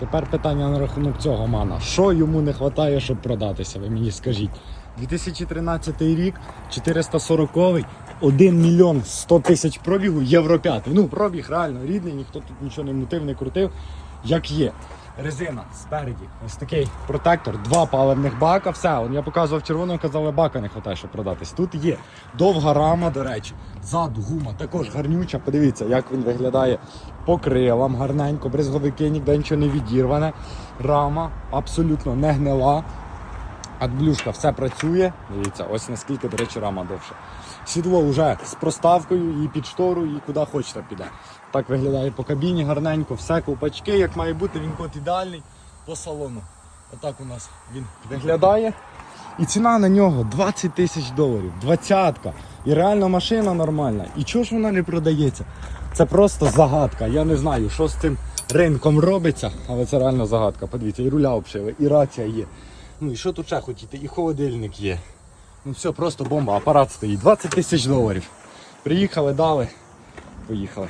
Тепер питання на рахунок цього мана. Що йому не вистачає, щоб продатися? Ви мені скажіть. 2013 рік, 440 1 мільйон 100 тисяч пробігу, євро 5. Ну, пробіг реально рідний, ніхто тут нічого не мутив, не крутив, як є. Резина спереді, ось такий протектор, два паливних бака, все. Он я показував червоного, казали, бака не вистачає, щоб продатись. Тут є довга рама, до речі, ззаду гума також гарнюча. Подивіться, як він виглядає по крилам, гарненько, брезговики, ніде нічого не відірване. Рама абсолютно не гнила. Адблюшка все працює. Дивіться, ось наскільки, до речі, рама довша. Сідло вже з проставкою і під штору, і куди хочете піде. Так виглядає по кабіні гарненько, все ковпачки, як має бути, він код ідеальний по салону. Отак у нас він виглядає. І ціна на нього 20 тисяч доларів, двадцятка. І реально машина нормальна. І чого ж вона не продається? Це просто загадка. Я не знаю, що з цим ринком робиться, але це реально загадка. Подивіться, і руля обшили, і рація є. Ну і що тут ще хотіти? І холодильник є. Ну все, просто бомба, апарат стоїть. 20 тисяч доларів. Приїхали, дали, поїхали.